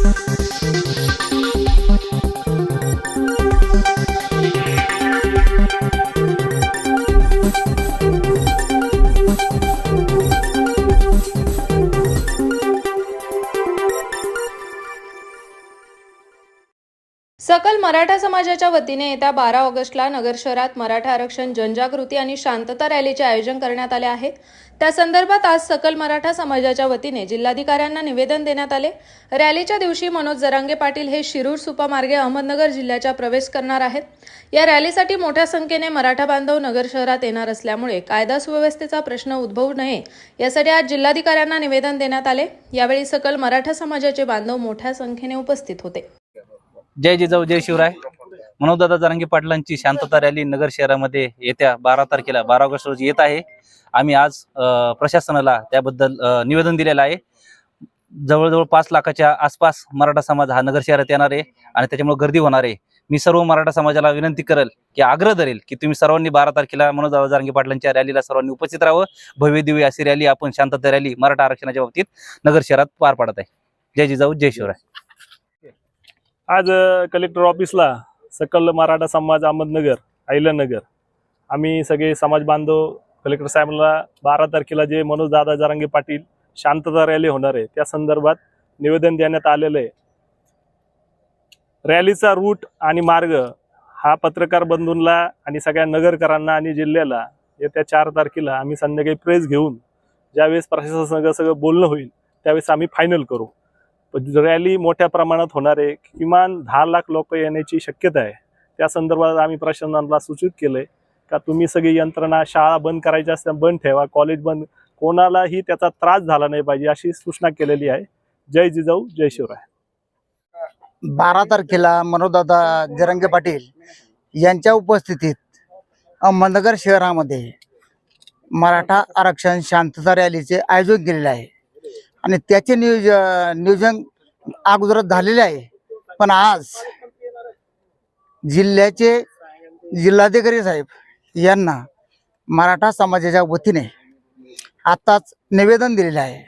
Thank you. सकल मराठा समाजाच्या वतीने येत्या बारा ऑगस्टला नगर शहरात मराठा आरक्षण जनजागृती आणि शांतता रॅलीचे आयोजन करण्यात आले आहे. त्या संदर्भात आज सकल मराठा समाजाच्या वतीने जिल्हाधिकाऱ्यांना निवेदन देण्यात आले. रॅलीच्या दिवशी मनोज जरांगे पाटील हे शिरूर सुपामार्गे अहमदनगर जिल्ह्याच्या प्रवेश करणार आहेत. या रॅलीसाठी मोठ्या संख्येने मराठा बांधव नगर शहरात येणार असल्यामुळे कायदा सुव्यवस्थेचा प्रश्न उद्भवू नये यासाठी आज जिल्हाधिकाऱ्यांना निवेदन देण्यात आले. यावेळी सकल मराठा समाजाचे बांधव मोठ्या संख्येने उपस्थित होते. जय जिजाऊ जय शिवराय. मनोजदादा जरांगे पाटलांची शांतता रॅली नगर शहरामध्ये येत्या बारा तारखेला बारा ऑगस्ट रोजी येत आहे. आम्ही आज प्रशासनाला त्याबद्दल निवेदन दिलेलं आहे. जवळजवळ पाच लाखाच्या आसपास मराठा समाज हा नगर शहरात येणार आहे आणि त्याच्यामुळे गर्दी होणार आहे. मी सर्व मराठा समाजाला विनंती करेल की आग्रह धरेल की तुम्ही सर्वांनी बारा तारखेला मनोजदादा जारंगी पाटलांच्या रॅलीला सर्वांनी उपस्थित राहावं. भव्य दिव्य अशी रॅली आपण शांतता रॅली मराठा आरक्षणाच्या बाबतीत नगर शहरात पार पाडत आहे. जय जिजाऊ जय शिवराय. आज कलेक्टर ऑफिसला सकल मराठा समाज अहमदनगर अहिल्यानगर आम्ही सगळे समाज बांधव कलेक्टर साहेबांना बारा तारखेला जे मनोज दादा जारांगे पाटील शांतता रॅली होणार आहे त्या संदर्भात निवेदन देण्यात आलेलं आहे. रॅलीचा रूट आणि मार्ग हा पत्रकार बंधूंना आणि सगळ्या नगरकरांना आणि जिल्ह्याला येत्या चार तारखेला आम्ही संध्याकाळी प्रेस घेऊन ज्यावेळेस प्रशासनासंग सगळं बोलणं होईल त्यावेळेस आम्ही फायनल करू. रॅली मोठ्या प्रमाणात होणार आहे. किमान दहा लाख लोक येण्याची शक्यता आहे. त्या संदर्भात आम्ही प्रशासनाला सूचित केलंय का तुम्ही सगळी यंत्रणा शाळा बंद करायच्या असल्या बंद ठेवा कॉलेज बंद. कोणालाही त्याचा त्रास झाला नाही पाहिजे अशी सूचना केलेली आहे. जय जिजाऊ जय शिवराय. बारा तारखेला मनोदादा जिरंगे पाटील यांच्या उपस्थितीत अहमदनगर शहरामध्ये मराठा आरक्षण शांतता रॅलीचे आयोजन केलेले आहे. आणि त्याचे नियोज नियोजन अगोदरच झालेले आहे. पण आज जिल्ह्याचे जिल्हाधिकारी साहेब यांना मराठा समाजाच्या वतीने आताच निवेदन दिलेलं आहे.